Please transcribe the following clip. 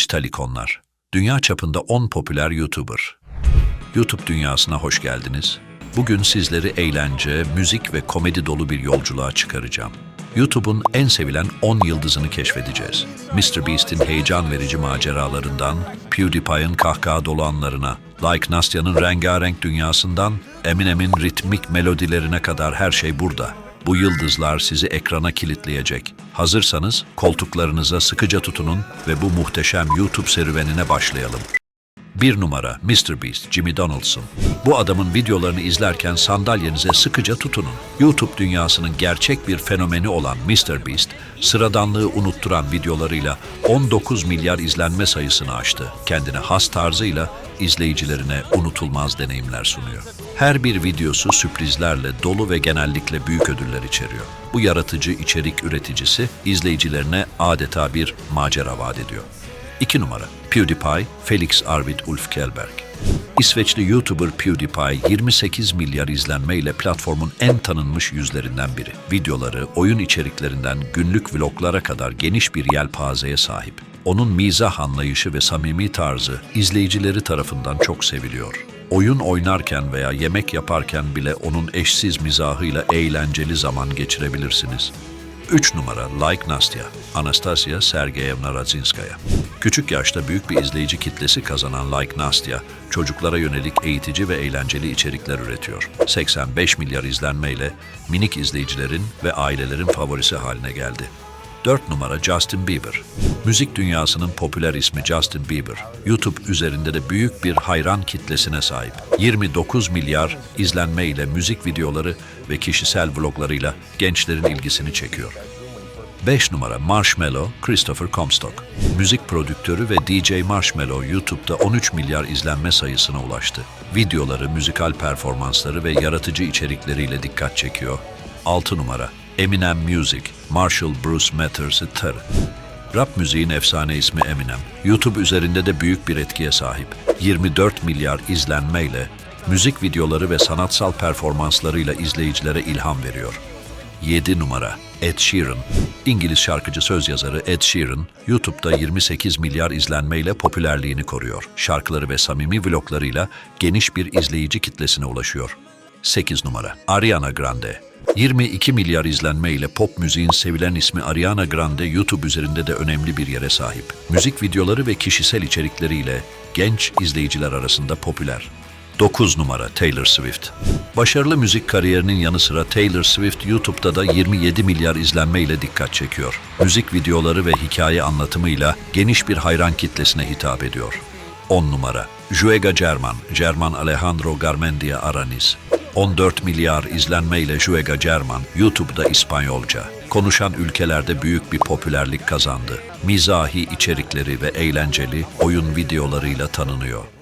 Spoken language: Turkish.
Dijital ikonlar. Dünya çapında 10 popüler YouTuber. YouTube dünyasına hoş geldiniz. Bugün sizleri eğlence, müzik ve komedi dolu bir yolculuğa çıkaracağım. YouTube'un en sevilen 10 yıldızını keşfedeceğiz. MrBeast'in heyecan verici maceralarından, PewDiePie'ın kahkaha dolu anlarına, Like Nastya'nın rengarenk dünyasından, Eminem'in ritmik melodilerine kadar her şey burada. Bu yıldızlar sizi ekrana kilitleyecek. Hazırsanız koltuklarınıza sıkıca tutunun ve bu muhteşem YouTube serüvenine başlayalım. 1 numara MrBeast Jimmy Donaldson. Bu adamın videolarını izlerken sandalyenize sıkıca tutunun. YouTube dünyasının gerçek bir fenomeni olan MrBeast, sıradanlığı unutturan videolarıyla 19 milyar izlenme sayısını aştı. Kendine has tarzıyla izleyicilerine unutulmaz deneyimler sunuyor. Her bir videosu sürprizlerle dolu ve genellikle büyük ödüller içeriyor. Bu yaratıcı içerik üreticisi izleyicilerine adeta bir macera vaat ediyor. 2 numara PewDiePie, Felix Arvid Ulf Kjellberg. İsveçli YouTuber PewDiePie 28 milyar izlenmeyle platformun en tanınmış yüzlerinden biri. Videoları, oyun içeriklerinden günlük vloglara kadar geniş bir yelpazeye sahip. Onun mizah anlayışı ve samimi tarzı izleyicileri tarafından çok seviliyor. Oyun oynarken veya yemek yaparken bile onun eşsiz mizahıyla eğlenceli zaman geçirebilirsiniz. 3 numara Like Nastya, Anastasia Sergeyevna Radzinskaya. Küçük yaşta büyük bir izleyici kitlesi kazanan Like Nastya, çocuklara yönelik eğitici ve eğlenceli içerikler üretiyor. 85 milyar izlenmeyle minik izleyicilerin ve ailelerin favorisi haline geldi. 4 numara Justin Bieber. Müzik dünyasının popüler ismi Justin Bieber, YouTube üzerinde de büyük bir hayran kitlesine sahip. 29 milyar izlenme ile müzik videoları ve kişisel vloglarıyla gençlerin ilgisini çekiyor. 5 numara Marshmello, Christopher Comstock. Müzik prodüktörü ve DJ Marshmello YouTube'da 13 milyar izlenme sayısına ulaştı. Videoları, müzikal performansları ve yaratıcı içerikleriyle dikkat çekiyor. 6 numara Eminem Music, Marshall Bruce Matters Tır. Rap müziğin efsane ismi Eminem. YouTube üzerinde de büyük bir etkiye sahip. 24 milyar izlenmeyle müzik videoları ve sanatsal performanslarıyla izleyicilere ilham veriyor. 7 numara Ed Sheeran. İngiliz şarkıcı söz yazarı Ed Sheeran, YouTube'da 28 milyar izlenmeyle popülerliğini koruyor. Şarkıları ve samimi vloglarıyla geniş bir izleyici kitlesine ulaşıyor. 8 numara Ariana Grande. 22 milyar izlenme ile pop müziğin sevilen ismi Ariana Grande YouTube üzerinde de önemli bir yere sahip. Müzik videoları ve kişisel içerikleriyle genç izleyiciler arasında popüler. 9 numara Taylor Swift. Başarılı müzik kariyerinin yanı sıra Taylor Swift YouTube'da da 27 milyar izlenme ile dikkat çekiyor. Müzik videoları ve hikaye anlatımıyla geniş bir hayran kitlesine hitap ediyor. 10 numara Juega German, German Alejandro Garmendia Aranis. 14 milyar izlenmeyle Juega German YouTube'da İspanyolca. Konuşan ülkelerde büyük bir popülerlik kazandı. Mizahi içerikleri ve eğlenceli oyun videolarıyla tanınıyor.